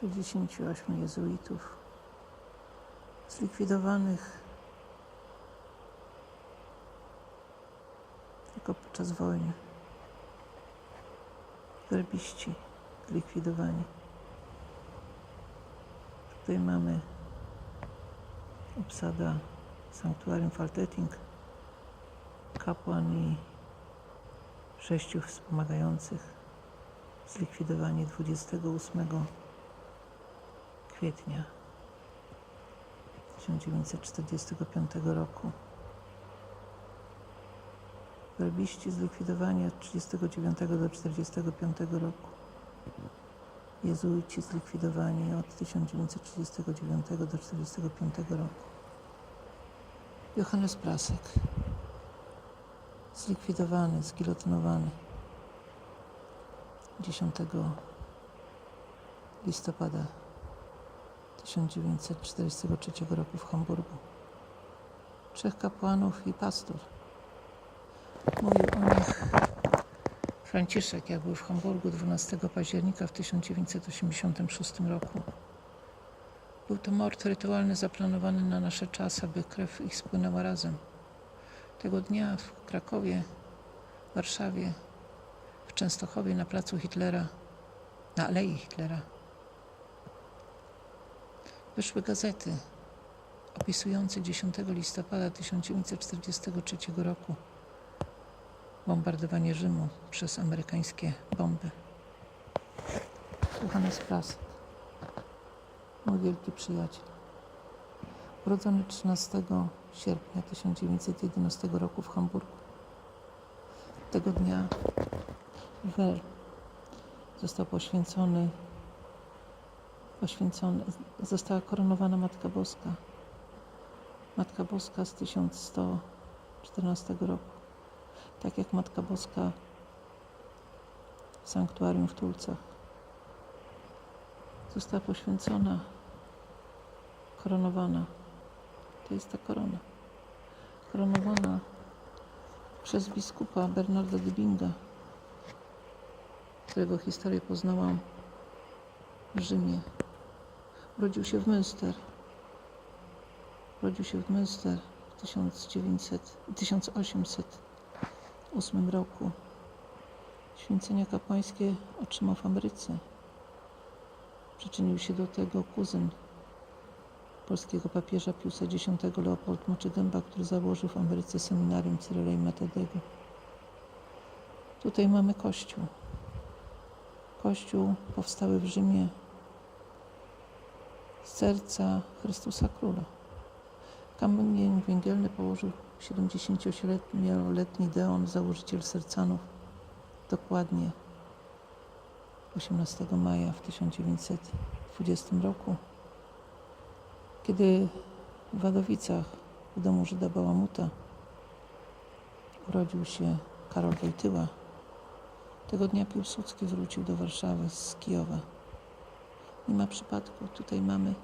68 jezuitów zlikwidowanych tylko podczas wojny. Werbiści zlikwidowani. Tutaj mamy obsada sanktuarium Faltetting, kapłan i sześciu wspomagających zlikwidowani 28 kwietnia 1945 roku. Werbiści zlikwidowani od 39 do 45 roku. Jezuici zlikwidowani od 1939 do 45 roku. Johannes Prasek zlikwidowany, zgilotynowany 10 listopada 1943 roku w Hamburgu. Trzech kapłanów i pastor. Mówił o nich Franciszek, jak był w Hamburgu 12 października w 1986 roku. Był to mord rytualny zaplanowany na nasze czasy, aby krew ich spłynęła razem. Tego dnia w Krakowie, Warszawie, w Częstochowie na placu Hitlera, na Alei Hitlera, wyszły gazety opisujące 10 listopada 1943 roku bombardowanie Rzymu przez amerykańskie bomby. Johannes Prasek, mój wielki przyjaciel. Urodzony 13 sierpnia 1911 roku w Hamburgu. Tego dnia Wer został poświęcony, poświęcony, została koronowana Matka Boska. Matka Boska z 1114 roku. Tak jak Matka Boska w sanktuarium w Tulcach. Została poświęcona, koronowana. To jest ta korona. Koronowana przez biskupa Bernarda de Binga, którego historię poznałam w Rzymie. Urodził się w Münster. Urodził się w Münster w 1900, 1808 roku. Święcenia kapłańskie otrzymał w Ameryce. Przyczynił się do tego kuzyn polskiego papieża Piusa X Leopold Moczygęba, który założył w Ameryce seminarium Cyryla i Metodego. Tutaj mamy kościół. Kościół powstały w Rzymie serca Chrystusa Króla. Kamień węgielny położył 70-letni Deon, założyciel Sercanów, dokładnie 18 maja w 1920 roku, kiedy w Wadowicach w domu Żyda Bałamuta urodził się Karol Wojtyła. Tego dnia Piłsudski wrócił do Warszawy z Kijowa. Nie ma przypadku. Tutaj mamy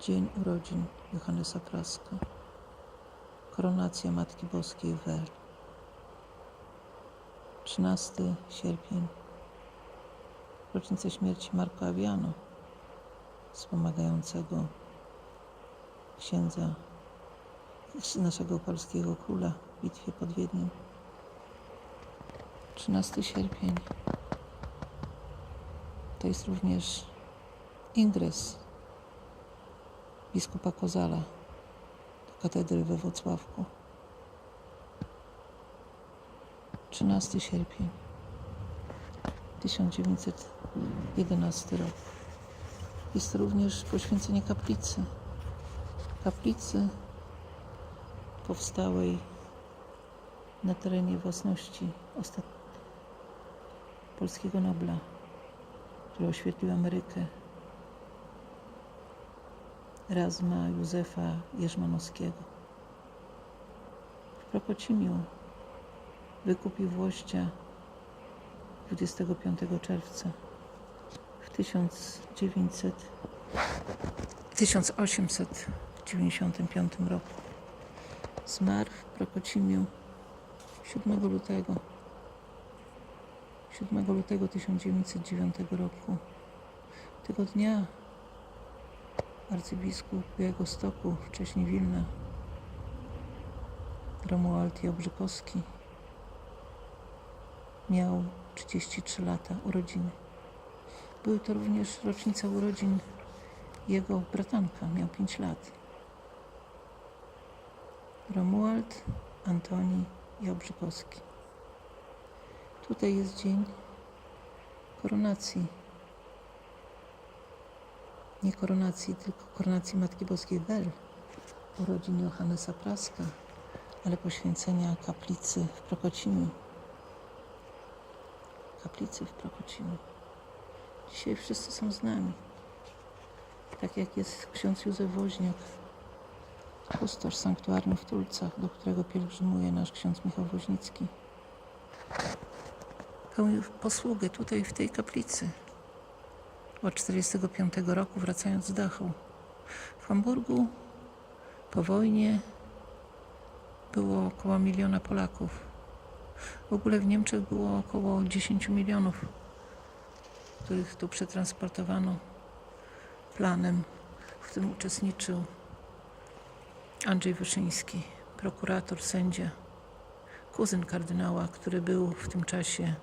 dzień urodzin Johannesa Praska. Koronacja Matki Boskiej w Wer. 13 sierpień. Rocznica śmierci Marco Aviano, wspomagającego księdza naszego polskiego króla w bitwie pod Wiedniem. 13 sierpień to jest również ingres biskupa Kozala do katedry we Wrocławku. 13 sierpień 1911 rok. Jest to również poświęcenie kaplicy. Kaplicy powstałej na terenie własności polskiego Nobla, który oświetlił Amerykę. Razma Józefa Jerzmanowskiego. W Prokocimiu wykupił włościa 25 czerwca w 1900, 1895 roku. Zmarł w Prokocimiu 7 lutego 7 lutego 1909 roku Tego dnia arcybiskup Białegostoku, wcześniej Wilna, Romuald Jałbrzykowski miał 33 lata urodziny. Były to również rocznica urodzin jego bratanka, miał 5 lat. Romuald Antoni Jałbrzykowski. Tutaj jest dzień koronacji. Nie koronacji, tylko koronacji Matki Boskiej Wel, urodzin Johannesa Praska, ale poświęcenia kaplicy w Prokocimiu. Kaplicy w Prokocimiu. Dzisiaj wszyscy są z nami. Tak jak jest ksiądz Józef Woźniak, kustosz sanktuarium w Tulcach, do którego pielgrzymuje nasz ksiądz Michał Woźnicki. Pełnił posługę tutaj w tej kaplicy od 1945 roku, wracając z Dachau. W Hamburgu po wojnie było około miliona Polaków. W ogóle w Niemczech było około 10 milionów, których tu przetransportowano planem. W tym uczestniczył Andrzej Wyszyński, prokurator, sędzia, kuzyn kardynała, który był w tym czasie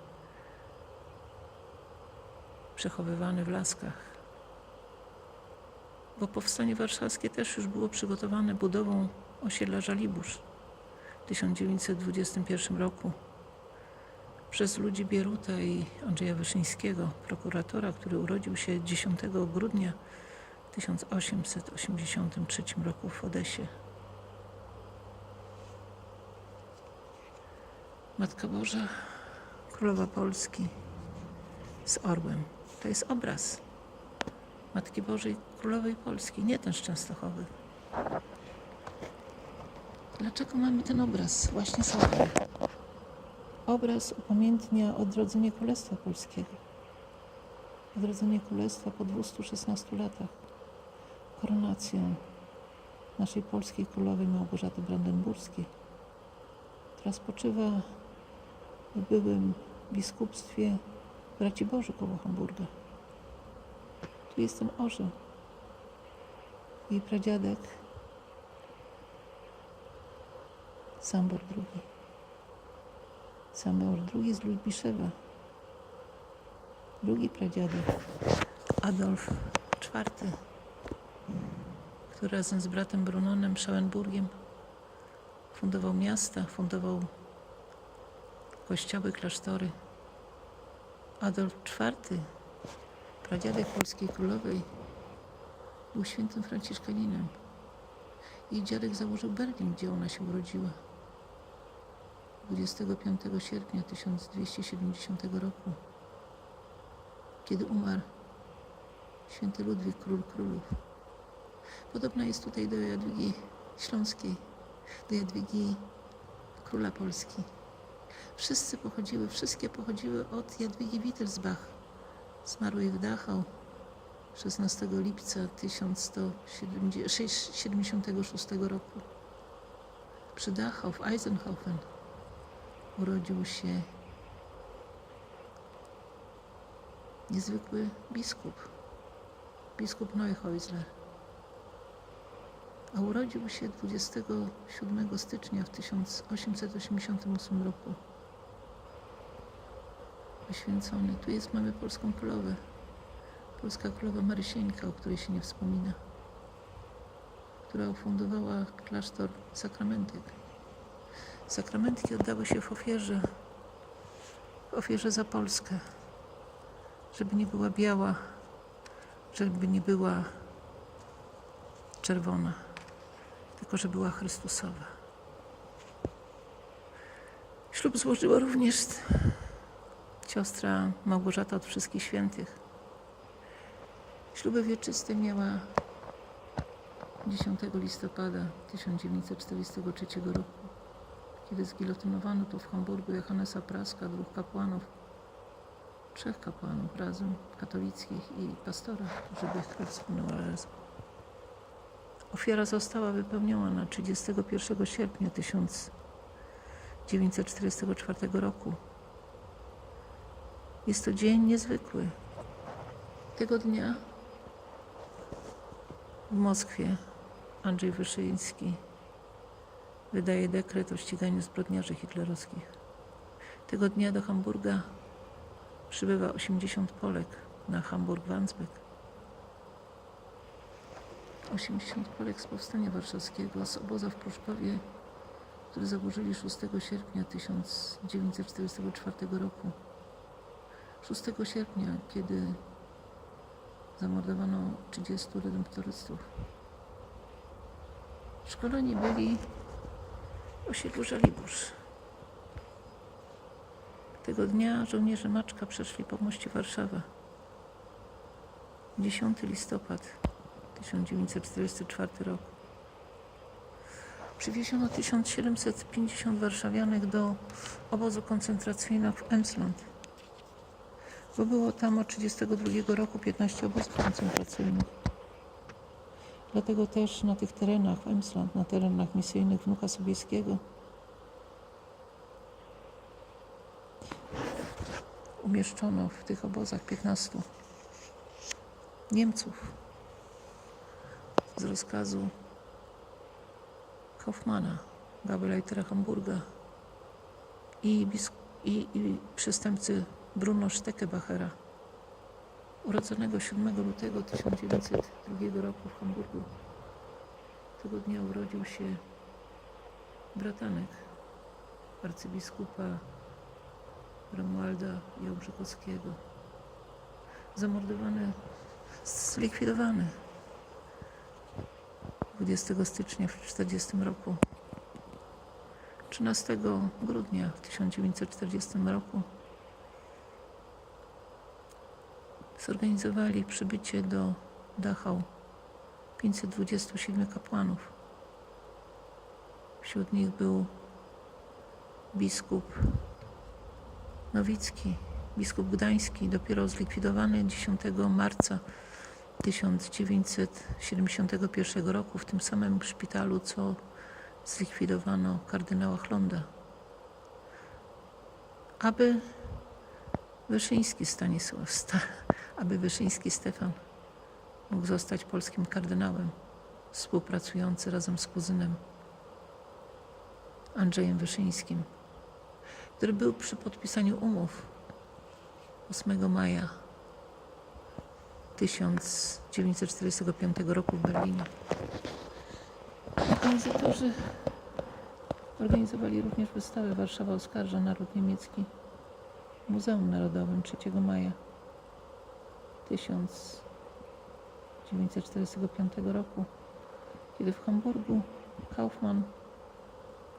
przechowywany w Laskach. Bo powstanie warszawskie też już było przygotowane budową osiedla Żaliborz w 1921 roku przez ludzi Bieruta i Andrzeja Wyszyńskiego, prokuratora, który urodził się 10 grudnia 1883 roku w Odesie. Matka Boża, Królowa Polski z orłem. To jest obraz Matki Bożej Królowej Polski, nie ten Częstochowy. Dlaczego mamy ten obraz właśnie orłem? Obraz upamiętnia odrodzenie Królestwa Polskiego. Odrodzenie Królestwa po 216 latach. Koronacją naszej polskiej królowej Małgorzaty Brandenburskiej, która spoczywa w byłym biskupstwie braci Boży koło Hamburga. Tu jest ten orzeł. Jej pradziadek Sambor II. Sambor II z Ludwiszewa. Drugi pradziadek Adolf IV, który razem z bratem Brunonem Schauenburgiem fundował miasta, fundował kościoły, klasztory. Adolf IV, pradziadek polskiej królowej, był świętym franciszkaninem. Jej dziadek założył Berlin, gdzie ona się urodziła. 25 sierpnia 1270 roku, kiedy umarł święty Ludwik, król królów. Podobna jest tutaj do Jadwigi Śląskiej, do Jadwigi króla Polski. Wszyscy pochodziły, wszystkie pochodziły od Jadwigi Wittelsbach, zmarłej w Dachau 16 lipca 1176 roku. Przy Dachau w Eisenhofen urodził się niezwykły biskup, biskup Neuhäusler. A urodził się 27 stycznia w 1888 roku. Poświęcony. Tu jest, mamy polską królowę. Polska królowa Marysieńka, o której się nie wspomina. Która ufundowała klasztor Sakramentyk. Sakramentki oddały się w ofierze, w ofierze za Polskę, żeby nie była biała, żeby nie była czerwona, tylko żeby była Chrystusowa. Ślub złożyła również siostra Małgorzata od Wszystkich Świętych. Śluby wieczyste miała 10 listopada 1943 roku kiedy zgilotynowano tu w Hamburgu Johannesa Praska, dwóch kapłanów, trzech kapłanów razem, katolickich i pastora, żeby ich krew spłynęła razem. Ofiara została wypełniona 31 sierpnia 1944 roku. Jest to dzień niezwykły. Tego dnia W Moskwie Andrzej Wyszyński wydaje dekret o ściganiu zbrodniarzy hitlerowskich. Tego dnia do Hamburga przybywa 80 Polek na Hamburg-Wandsbek. 80 Polek z Powstania Warszawskiego, z obozu w Pruszkowie, który zaburzyli 6 sierpnia 1944 roku. 6 sierpnia, kiedy zamordowano 30 redemptorystów. Szkoleni byli w osiedlu Żoliborz. Tego dnia żołnierze Maczka przeszli po moście Warszawa. 10 listopad 1944 rok. Przywieziono 1750 warszawianek do obozu koncentracyjnego w Emsland. Bo było tam od 1932 roku 15 obozów koncentracyjnych. Dlatego też na tych terenach w Emsland, na terenach misyjnych wnuka Sobieskiego, umieszczono w tych obozach 15 Niemców. Z rozkazu Kaufmana, Gabelleitera Hamburga. I, i, i przestępcy Bruno Steckebachera, urodzonego 7 lutego 1902 roku w Hamburgu. Tego dnia urodził się bratanek arcybiskupa Romualda Jałbrzykowskiego. Zamordowany, zlikwidowany 20 stycznia w 1940 roku. 13 grudnia w 1940 roku zorganizowali przybycie do Dachau 527 kapłanów. Wśród nich był biskup Nowicki, biskup gdański, dopiero zlikwidowany 10 marca 1971 roku w tym samym szpitalu, co zlikwidowano kardynała Chlonda. Aby Wyszyński Stanisław, sta, aby Wyszyński Stefan mógł zostać polskim kardynałem, współpracujący razem z kuzynem Andrzejem Wyszyńskim, który był przy podpisaniu umów 8 maja 1945 roku w Berlinie. Organizatorzy organizowali również wystawę Warszawa oskarża naród niemiecki w Muzeum Narodowym 3 maja 1945 roku, kiedy w Hamburgu Kaufmann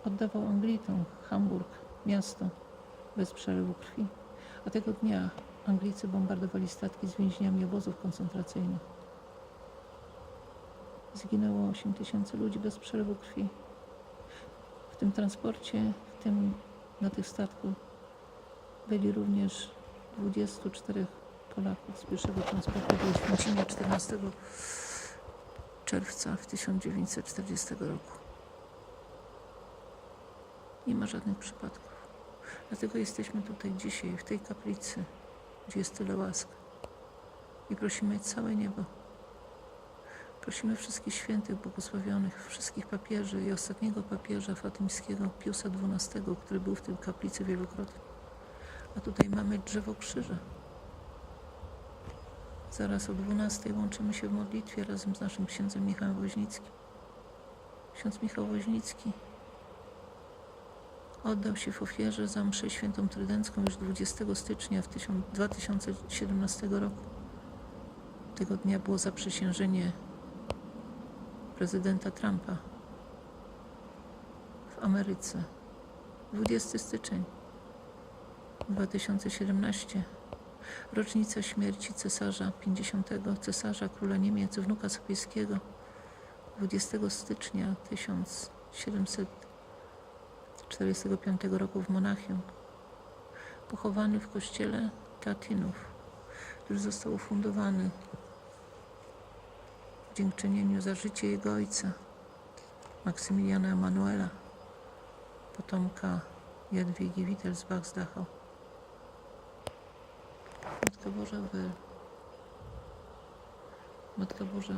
oddawał Anglitom Hamburg, miasto, bez przelewu krwi. A tego dnia Anglicy bombardowali statki z więźniami obozów koncentracyjnych. Zginęło 8 tysięcy ludzi bez przelewu krwi. W tym transporcie, w tym, na tych statku byli również 24 Polaków z pierwszego transportu do Święcimia 14 czerwca w 1940 roku. Nie ma żadnych przypadków. Dlatego jesteśmy tutaj dzisiaj, w tej kaplicy, gdzie jest tyle łask. I prosimy całe niebo. Prosimy wszystkich świętych błogosławionych, wszystkich papieży i ostatniego papieża fatymskiego Piusa XII, który był w tej kaplicy wielokrotnie. A tutaj mamy drzewo krzyża. Zaraz o 12 łączymy się w modlitwie razem z naszym księdzem Michałem Woźnickim. Ksiądz Michał Woźnicki oddał się w ofierze za mszę świętą trydencką już 20 stycznia w 1000 2017 roku. Tego dnia było zaprzysiężenie prezydenta Trumpa w Ameryce. 20 styczeń 2017. Rocznica śmierci cesarza 50. cesarza króla Niemiec, wnuka Sobieskiego 20 stycznia 1745 roku w Monachium. Pochowany w kościele Teatynów, który został ufundowany w dziękczynieniu za życie jego ojca, Maksymiliana Emanuela, potomka Jadwigi Wittelsbach z Dachau. Matka Boża wy. Matka Boża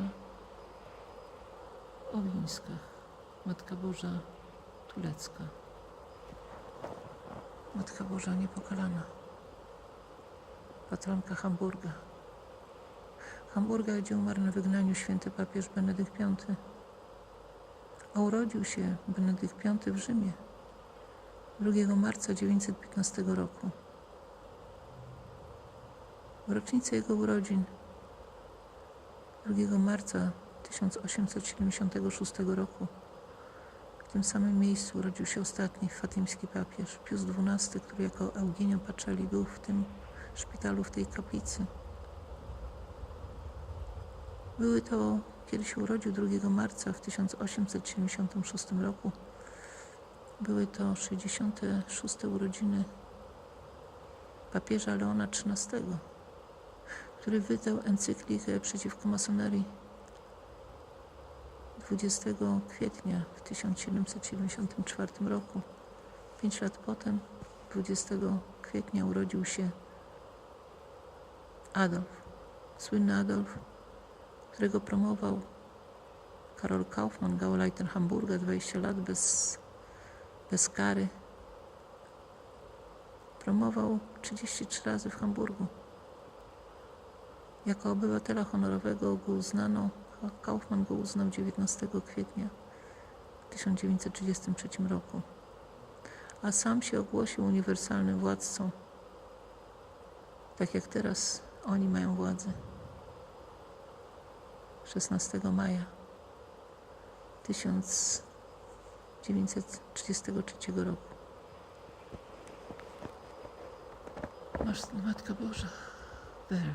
w Owińskach, Matka Boża Tulecka, Matka Boża Niepokalana, patronka Hamburga. Hamburga, gdzie umarł na wygnaniu święty papież Benedykt V, a urodził się Benedykt V w Rzymie 2 marca 915 roku. W rocznicę jego urodzin 2 marca 1876 roku w tym samym miejscu urodził się ostatni fatimski papież Pius XII, który jako Eugenio Pacelli był w tym szpitalu, w tej kaplicy. Były to, kiedy się urodził 2 marca w 1876 roku, były to 66. urodziny papieża Leona XIII, który wydał encyklikę przeciwko masonerii 20 kwietnia w 1774 roku. Pięć lat potem, 20 kwietnia, urodził się Adolf, słynny Adolf, którego promował Karol Kaufmann, Gauleiter Hamburga, 20 lat bez, bez kary. Promował 33 razy w Hamburgu. Jako obywatela honorowego go uznano, a Kaufmann go uznał 19 kwietnia w 1933 roku. A sam się ogłosił uniwersalnym władcą, tak jak teraz oni mają władzę. 16 maja 1933 roku. Masz Matka Boża, Bel,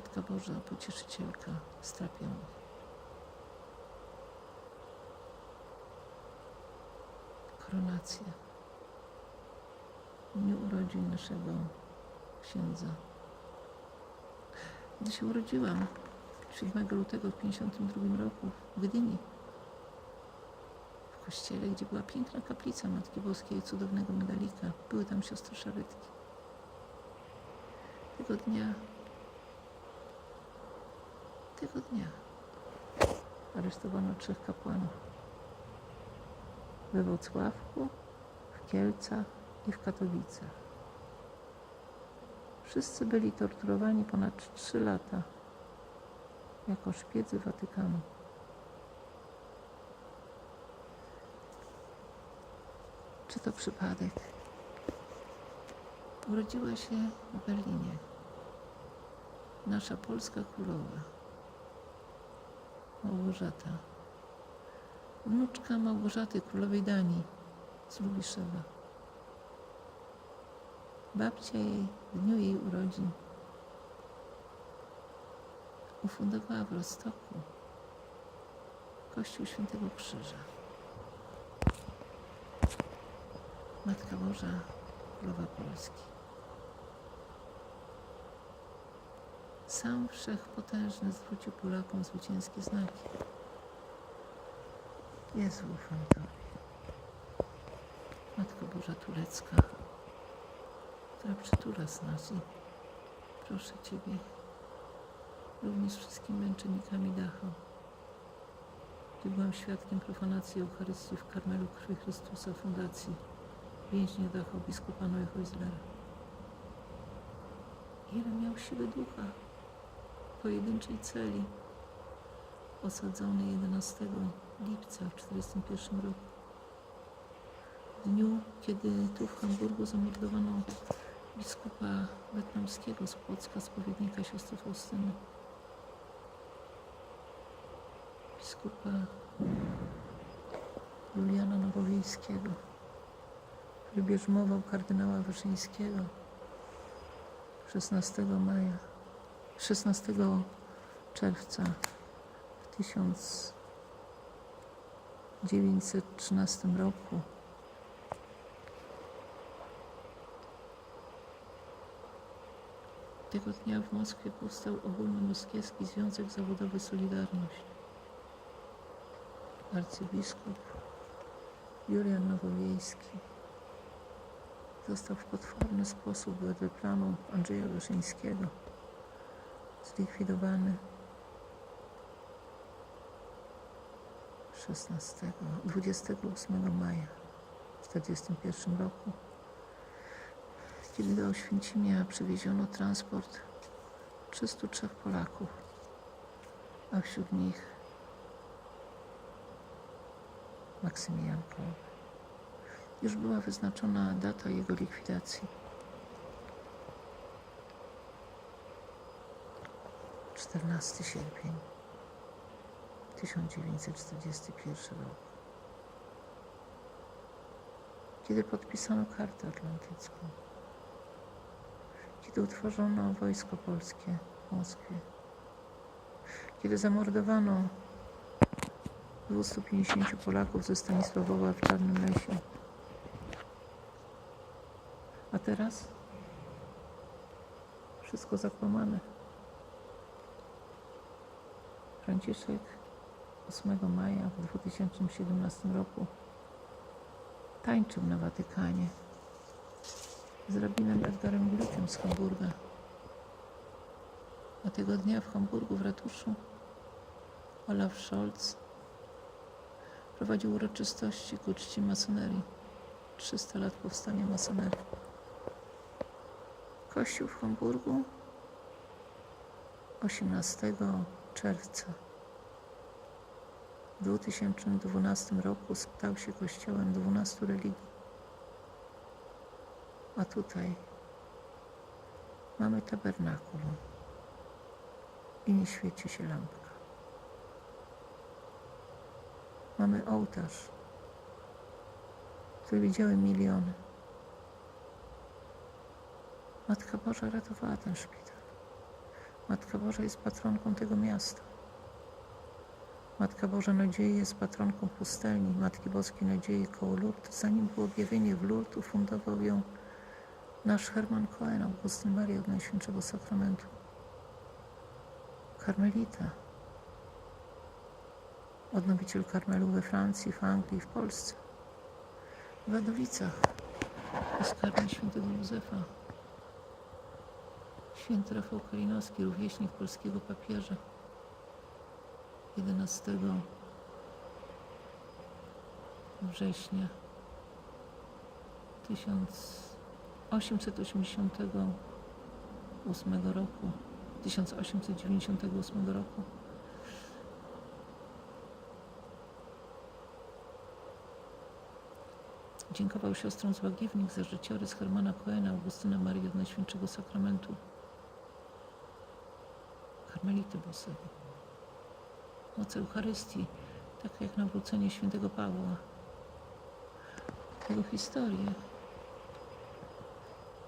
Matka Boża, Pocieszycielka strapionych. Koronacja. W dniu urodzin naszego księdza. Gdy się urodziłam, 7 lutego w 1952 roku w Gdyni, w kościele, gdzie była piękna kaplica Matki Boskiej i cudownego medalika. Były tam siostry szarytki. Tego dnia, tego dnia aresztowano trzech kapłanów we Wrocławku, w Kielcach i w Katowicach. Wszyscy byli torturowani ponad trzy lata jako szpiedzy Watykanu. Czy to przypadek? Urodziła się w Berlinie nasza polska królowa, Małgorzata, wnuczka Małgorzaty, królowej Danii z Lubiszewa. Babcia jej w dniu jej urodzin ufundowała w Rostoku Kościół Świętego Krzyża. Matka Boża, Królowa Polski. Sam Wszechpotężny zwrócił Polakom zwycięskie znaki. Jezu, ufam Tobie. Matko Boża Tulecka, która przytula z nas i proszę Ciebie, również wszystkimi męczennikami Dachau. Gdy byłam świadkiem profanacji Eucharystii w Karmelu Krwi Chrystusa Fundacji więźnia Dachau biskupa Neuchhäuslera. Ile miał siły ducha pojedynczej celi, osadzony 11 lipca w 1941 roku. W dniu, kiedy tu w Hamburgu zamordowano biskupa wietnamskiego z Płocka, spowiednika siostry Faustyny. Biskupa Juliana Nowowiejskiego, który bierzmował kardynała Wyszyńskiego 16 maja, 16 czerwca w 1913 roku. Tego dnia w Moskwie powstał Ogólnomoskiewski Związek Zawodowy Solidarność. Arcybiskup Julian Nowowiejski został w potworny sposób wedle planu Andrzeja Wyszyńskiego zlikwidowany. 16, 28 maja w 1941 roku, kiedy do Oświęcimia przywieziono transport 303 Polaków, a wśród nich Maksymilian Kolbe. Już była wyznaczona data jego likwidacji. 14 sierpień 1941 rok. Kiedy podpisano kartę atlantycką. Kiedy utworzono Wojsko Polskie w Moskwie. Kiedy zamordowano 250 Polaków ze Stanisławowa w Czarnym Lesie. A teraz wszystko zakłamane. Franciszek 8 maja w 2017 roku tańczył na Watykanie z rabinem Edgarem Gluchem z Hamburga. A tego dnia w Hamburgu w ratuszu Olaf Scholz prowadził uroczystości ku czci masonerii. 300 lat powstania masonerii. Kościół w Hamburgu 18 czerwca w 2012 roku stał się kościołem 12 religii. A tutaj mamy tabernakulum i nie świeci się lampka. Mamy ołtarz, który widziały miliony. Matka Boża ratowała ten szpital. Matka Boża jest patronką tego miasta. Matka Boża Nadziei jest patronką pustelni Matki Boskiej Nadziei koło Lourdes. Zanim było objawienie w Lourdes, ufundował ją nasz Herman Cohen, Augustyn Maria od Najświętszego Sakramentu. Karmelita. Odnowiciel Karmelu we Francji, w Anglii, w Polsce. W Wadowicach jest karmel świętego Józefa. Święty Rafał Kalinowski, rówieśnik polskiego papieża. 11 września 1888 roku, 1898 roku dziękował siostrom z Łagiewnik za życiorys Hermana Coena, Augustyna Marii od Najświętszego Sakramentu, Karmelity Bosowej moc Eucharystii, tak jak nawrócenie świętego Pawła. Jego historię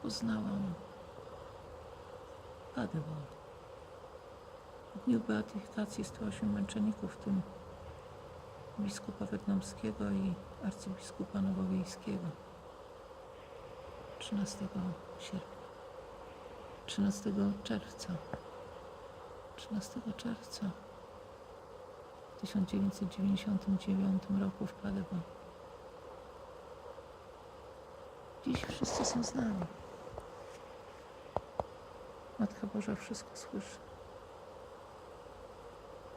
poznałam w Paderborn. W dniu beatyfikacji 108 męczenników, w tym biskupa Wietnamskiego i arcybiskupa nowowiejskiego. 13 sierpnia. 13 czerwca. 13 czerwca. W 1999 roku w Paderborn. Dziś wszyscy są z nami. Matka Boża wszystko słyszy.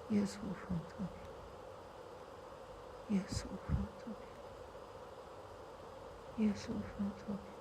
Jezu, ufam Tobie. Jezu, ufam Tobie. Jezu, ufam Tobie.